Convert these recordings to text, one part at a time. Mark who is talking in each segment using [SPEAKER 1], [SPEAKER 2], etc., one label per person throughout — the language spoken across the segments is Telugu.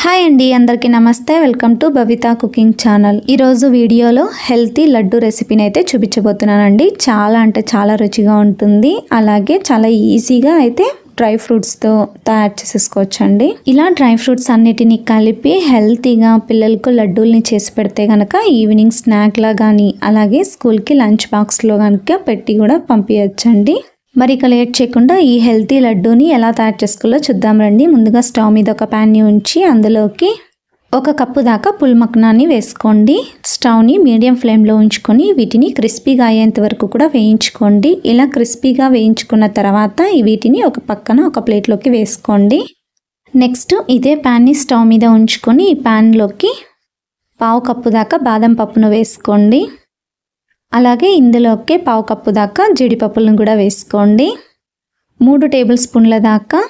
[SPEAKER 1] హాయ్ అండి అందరికీ నమస్తే. Welcome to Babita cooking channel. ఈరోజు వీడియోలో హెల్తీ లడ్డు రెసిపీని అయితే చూపించబోతున్నానండి. చాలా అంటే చాలా రుచిగా ఉంటుంది. అలాగే చాలా ఈజీగా అయితే డ్రై ఫ్రూట్స్తో తయారు చేసేసుకోవచ్చండి. ఇలా డ్రై ఫ్రూట్స్ అన్నిటిని కలిపి హెల్తీగా పిల్లలకు లడ్డూల్ని చేసి పెడితే కనుక ఈవినింగ్ స్నాక్లా కానీ అలాగే స్కూల్కి లంచ్ బాక్స్లో కనుక పెట్టి కూడా పంపించచ్చండి మరి ఇక లేట్ చేయకుండా ఈ హెల్తీ లడ్డూని ఎలా తయారు చేసుకోవాలో చూద్దాం రండి. ముందుగా స్టవ్ మీద ఒక ప్యాన్ని ఉంచి అందులోకి ఒక కప్పు దాకా పుల్మక్నాన్ని వేసుకోండి. స్టవ్ని మీడియం ఫ్లేమ్లో ఉంచుకొని వీటిని క్రిస్పీగా అయ్యేంత వరకు కూడా వేయించుకోండి. ఇలా క్రిస్పీగా వేయించుకున్న తర్వాత వీటిని ఒక పక్కన ఒక ప్లేట్లోకి వేసుకోండి. నెక్స్ట్ ఇదే ప్యాన్ని స్టవ్ మీద ఉంచుకొని ఈ ప్యాన్లోకి పావు కప్పు దాకా బాదం పప్పును వేసుకోండి. అలాగే ఇందులోకి పావు కప్పు దాకా జీడిపప్పులను కూడా వేసుకోండి. మూడు టేబుల్ స్పూన్ల దాకా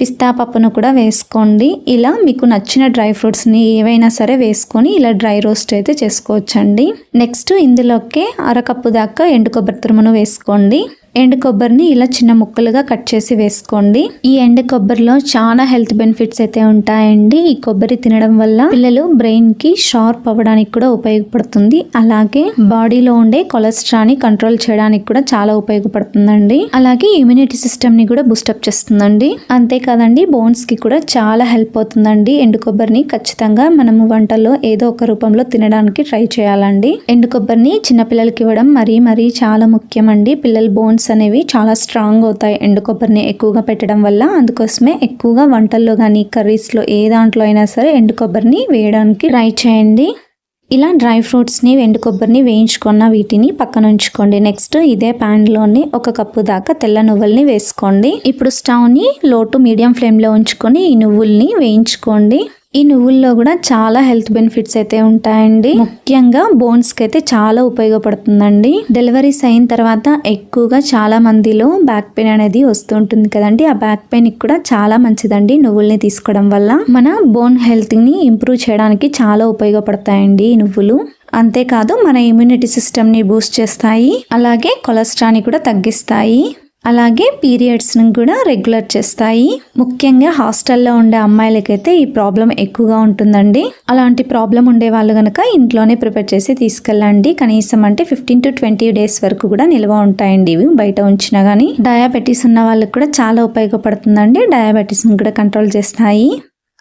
[SPEAKER 1] పిస్తా పప్పును కూడా వేసుకోండి. ఇలా మీకు నచ్చిన డ్రై ఫ్రూట్స్ని ఏవైనా సరే వేసుకొని ఇలా డ్రై రోస్ట్ అయితే చేసుకోవచ్చండి. నెక్స్ట్ ఇందులోకి అరకప్పు దాకా ఎండు కొబ్బరి తురుమును వేసుకోండి. ఎండు కొబ్బరిని ఇలా చిన్న ముక్కలుగా కట్ చేసి వేసుకోండి. ఈ ఎండు కొబ్బరిలో చాలా హెల్త్ బెనిఫిట్స్ అయితే ఉంటాయండి. ఈ కొబ్బరి తినడం వల్ల పిల్లలు బ్రెయిన్కి షార్ప్ అవ్వడానికి కూడా ఉపయోగపడుతుంది. అలాగే బాడీలో ఉండే కొలెస్ట్రాల్ని కంట్రోల్ చేయడానికి కూడా చాలా ఉపయోగపడుతుందండి. అలాగే ఇమ్యూనిటీ సిస్టమ్ని కూడా బూస్టప్ చేస్తుందండి. అంతేకాదండి బోన్స్కి కూడా చాలా హెల్ప్ అవుతుందండి. ఎండు కొబ్బరిని ఖచ్చితంగా మనము వంటల్లో ఏదో ఒక రూపంలో తినడానికి ట్రై చేయాలండి. ఎండు కొబ్బరిని చిన్నపిల్లలకి ఇవ్వడం మరీ మరీ చాలా ముఖ్యం అండి పిల్లల బోన్స్ అనేవి చాలా స్ట్రాంగ్ అవుతాయి. ఎండు కొబ్బరిని ఎక్కువగా పెట్టడం వల్ల అందుకోసమే ఎక్కువగా వంటల్లో కానీ కర్రీస్లో ఏ దాంట్లో అయినా సరే ఎండు కొబ్బరిని వేయడానికి ట్రై చేయండి. ఇలా డ్రై ఫ్రూట్స్ని ఎండు కొబ్బరిని వేయించుకున్న వీటిని పక్కన ఉంచుకోండి. నెక్స్ట్ ఇదే ప్యాన్లోని ఒక కప్పు దాకా తెల్ల నువ్వుల్ని వేసుకోండి. ఇప్పుడు స్టవ్ని లో టు మీడియం ఫ్లేమ్లో ఉంచుకొని ఈ నువ్వుల్ని వేయించుకోండి. ఈ నువ్వుల్లో కూడా చాలా హెల్త్ బెనిఫిట్స్ అయితే ఉంటాయండి. ముఖ్యంగా బోన్స్కి అయితే చాలా ఉపయోగపడుతుందండి. డెలివరీస్ అయిన తర్వాత ఎక్కువగా చాలా మందిలో బ్యాక్ పెయిన్ అనేది వస్తూ ఉంటుంది కదండి. ఆ బ్యాక్ పెయిన్ కూడా చాలా మంచిదండి నువ్వుల్ని తీసుకోవడం వల్ల. మన బోన్ హెల్త్ని ఇంప్రూవ్ చేయడానికి చాలా ఉపయోగపడతాయండి ఈ నువ్వులు. అంతేకాదు మన ఇమ్యూనిటీ సిస్టమ్ని బూస్ట్ చేస్తాయి. అలాగే కొలెస్ట్రాల్ని కూడా తగ్గిస్తాయి. అలాగే పీరియడ్స్ని కూడా రెగ్యులర్ చేస్తాయి. ముఖ్యంగా హాస్టల్లో ఉండే అమ్మాయిలకైతే ఈ ప్రాబ్లం ఎక్కువగా ఉంటుందండి. అలాంటి ప్రాబ్లం ఉండే వాళ్ళు కనుక ఇంట్లోనే ప్రిపేర్ చేసి తీసుకెళ్ళండి. కనీసం అంటే ఫిఫ్టీన్ టు ట్వంటీ డేస్ వరకు కూడా నిల్వ ఉంటాయండి ఇవి. బయట ఉంచినా కానీ డయాబెటీస్ ఉన్న వాళ్ళకి కూడా చాలా ఉపయోగపడుతుందండి. డయాబెటీస్ని కూడా కంట్రోల్ చేస్తాయి.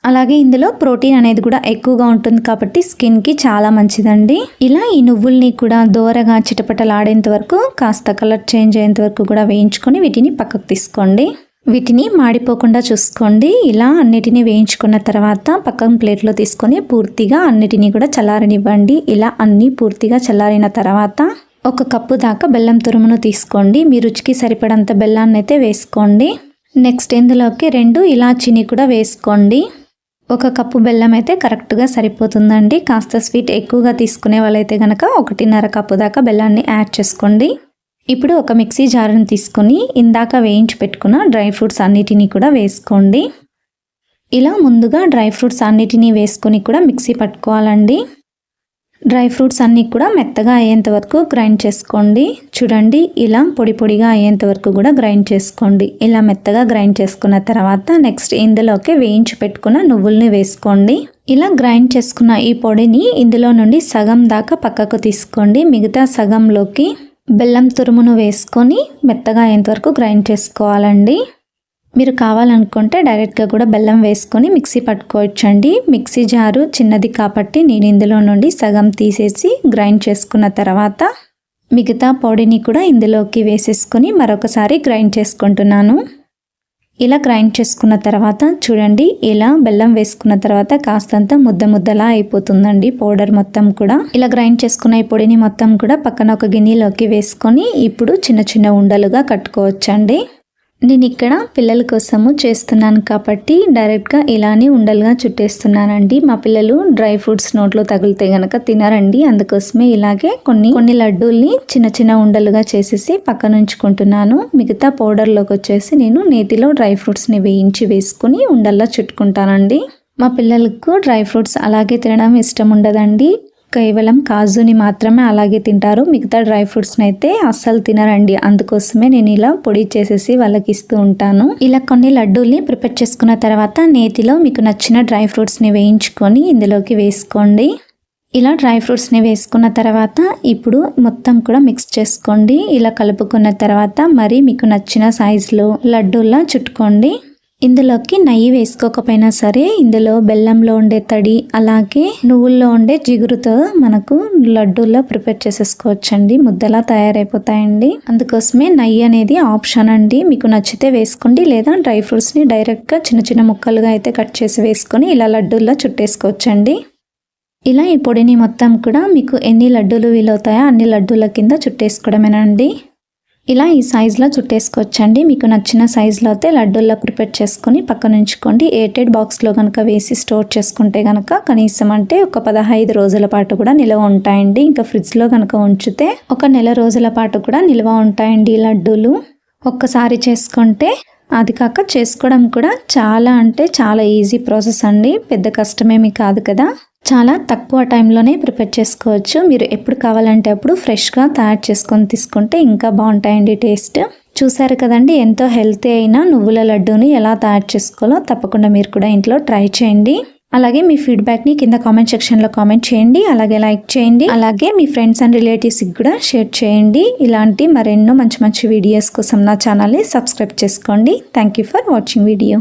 [SPEAKER 1] అలాగే ఇందులో ప్రోటీన్ అనేది కూడా ఎక్కువగా ఉంటుంది కాబట్టి స్కిన్కి చాలా మంచిదండి. ఇలా ఈ నువ్వుల్ని కూడా దోరగా చిటపటలాడేంత వరకు కాస్త కలర్ చేంజ్ అయ్యేంత వరకు కూడా వేయించుకొని వీటిని పక్కకు తీసుకోండి. వీటిని మాడిపోకుండా చూసుకోండి. ఇలా అన్నిటిని వేయించుకున్న తర్వాత పక్కన ప్లేట్లో తీసుకొని పూర్తిగా అన్నిటినీ కూడా చల్లారనివ్వండి. ఇలా అన్నీ పూర్తిగా చల్లారిన తర్వాత ఒక కప్పు దాకా బెల్లం తురుమును తీసుకోండి. మీ రుచికి సరిపడంత బెల్లాన్ని అయితే వేసుకోండి. నెక్స్ట్ ఇందులోకి రెండు ఇలాచీని కూడా వేసుకోండి. ఒక కప్పు బెల్లం అయితే కరెక్ట్గా సరిపోతుందండి. కాస్త స్వీట్ ఎక్కువగా తీసుకునే వాళ్ళైతే కనుక ఒకటిన్నర కప్పు దాకా బెల్లాన్ని యాడ్ చేసుకోండి. ఇప్పుడు ఒక మిక్సీ జార్ని తీసుకొని ఇందాక వేయించి పెట్టుకున్న డ్రై ఫ్రూట్స్ అన్నిటినీ కూడా వేసుకోండి. ఇలా ముందుగా డ్రై ఫ్రూట్స్ అన్నిటినీ వేసుకొని కూడా మిక్సీ పట్టుకోవాలండి. డ్రై ఫ్రూట్స్ అన్నీ కూడా మెత్తగా అయ్యేంత వరకు గ్రైండ్ చేసుకోండి. చూడండి ఇలా పొడి పొడిగా అయ్యేంత వరకు కూడా గ్రైండ్ చేసుకోండి. ఇలా మెత్తగా గ్రైండ్ చేసుకున్న తర్వాత నెక్స్ట్ ఇందులోకి వేయించి పెట్టుకున్న నువ్వుల్ని వేసుకోండి. ఇలా గ్రైండ్ చేసుకున్న ఈ పొడిని ఇందులో నుండి సగం దాకా పక్కకు తీసుకోండి. మిగతా సగంలోకి బెల్లం తురుమును వేసుకొని మెత్తగా అయ్యేంత వరకు గ్రైండ్ చేసుకోవాలండి. మీరు కావాలనుకుంటే డైరెక్ట్గా కూడా బెల్లం వేసుకొని మిక్సీ పట్టుకోవచ్చండి. మిక్సీ జారు చిన్నది కాబట్టి నేను ఇందులో నుండి సగం తీసేసి గ్రైండ్ చేసుకున్న తర్వాత మిగతా పొడిని కూడా ఇందులోకి వేసేసుకొని మరొకసారి గ్రైండ్ చేసుకుంటున్నాను. ఇలా గ్రైండ్ చేసుకున్న తర్వాత చూడండి ఇలా బెల్లం వేసుకున్న తర్వాత కాస్తంత ముద్ద ముద్దలా అయిపోతుందండి పౌడర్ మొత్తం కూడా. ఇలా గ్రైండ్ చేసుకున్న ఈ పొడిని మొత్తం కూడా పక్కన ఒక గిన్నెలోకి వేసుకొని ఇప్పుడు చిన్న చిన్న ఉండలుగా కట్టుకోవచ్చండి. నేను ఇక్కడ పిల్లల కోసము చేస్తున్నాను కాబట్టి డైరెక్ట్గా ఇలానే ఉండలుగా చుట్టేస్తున్నానండి. మా పిల్లలు డ్రై ఫ్రూట్స్ నోట్లో తగిలితే గనక తినరండి. అందుకోసమే ఇలాగే కొన్ని కొన్ని లడ్డూల్ని చిన్న చిన్న ఉండలుగా చేసేసి పక్కన ఉంచుకుంటున్నాను. మిగతా పౌడర్లోకి వచ్చేసి నేను నేతిలో డ్రై ఫ్రూట్స్ని వేయించి వేసుకుని ఉండల్లా చుట్టుకుంటానండి. మా పిల్లలకు డ్రై ఫ్రూట్స్ అలాగే తినడం ఇష్టం ఉండదండి. కేవలం కాజుని మాత్రమే అలాగే తింటారు. మిగతా డ్రై ఫ్రూట్స్ని అయితే అస్సలు తినరండి. అందుకోసమే నేను ఇలా పొడి చేసేసి వాళ్ళకి ఇస్తూ ఉంటాను. ఇలా కొన్ని లడ్డూల్ని ప్రిపేర్ చేసుకున్న తర్వాత నేతిలో మీకు నచ్చిన డ్రై ఫ్రూట్స్ని వేయించుకొని ఇందులోకి వేసుకోండి. ఇలా డ్రై ఫ్రూట్స్ని వేసుకున్న తర్వాత ఇప్పుడు మొత్తం కూడా మిక్స్ చేసుకోండి. ఇలా కలుపుకున్న తర్వాత మరి మీకు నచ్చిన సైజులో లడ్డూలా చుట్టుకోండి. ఇందులోకి నెయ్యి వేసుకోకపోయినా సరే ఇందులో బెల్లంలో ఉండే తడి అలాగే నువ్వుల్లో ఉండే జిగురుతో మనకు లడ్డూల్లో ప్రిపేర్ చేసేసుకోవచ్చండి. ముద్దలా తయారైపోతాయండి. అందుకోసమే నెయ్యి అనేది ఆప్షన్ అండి. మీకు నచ్చితే వేసుకోండి. లేదా డ్రై ఫ్రూట్స్ని డైరెక్ట్గా చిన్న చిన్న ముక్కలుగా అయితే కట్ చేసి వేసుకొని ఇలా లడ్డూల్లో చుట్టేసుకోవచ్చండి. ఇలా ఈ పొడిని మొత్తం కూడా మీకు ఎన్ని లడ్డూలు వీలవుతాయో అన్ని లడ్డూల కింద చుట్టేసుకోవడమేనండి. ఇలా ఈ సైజులో చుట్టేసుకోవచ్చండి. మీకు నచ్చిన సైజులో అయితే లడ్డూల్లో ప్రిపేర్ చేసుకొని పక్కన ఉంచుకోండి. ఎయిటెడ్ బాక్స్లో కనుక వేసి స్టోర్ చేసుకుంటే కనుక కనీసం అంటే ఒక పదహైదు రోజుల పాటు కూడా నిల్వ ఉంటాయండి. ఇంకా ఫ్రిడ్జ్లో కనుక ఉంచితే ఒక నెల రోజుల పాటు కూడా నిల్వ ఉంటాయండి లడ్డూలు. ఒక్కసారి చేసుకుంటే అది కాక చేసుకోవడం కూడా చాలా అంటే చాలా ఈజీ ప్రాసెస్ అండి. పెద్ద కష్టమేమి కాదు కదా. చాలా తక్కువ టైంలోనే ప్రిపేర్ చేసుకోవచ్చు. మీరు ఎప్పుడు కావాలంటే అప్పుడు ఫ్రెష్గా తయారు చేసుకొని తీసుకుంటే ఇంకా బాగుంటాయండి టేస్ట్. చూసారు కదండి ఎంతో హెల్తీ అయిన నువ్వుల లడ్డూని ఎలా తయారు చేసుకోవాలో తప్పకుండా మీరు కూడా ఇంట్లో ట్రై చేయండి. అలాగే మీ ఫీడ్బ్యాక్ని కింద కామెంట్ సెక్షన్లో కామెంట్ చేయండి అలాగే లైక్ చేయండి అలాగే మీ ఫ్రెండ్స్ అండ్ రిలేటివ్స్కి కూడా షేర్ చేయండి. ఇలాంటి మరెన్నో మంచి మంచి వీడియోస్ కోసం నా ఛానల్ని సబ్స్క్రైబ్ చేసుకోండి. Thank you for watching video.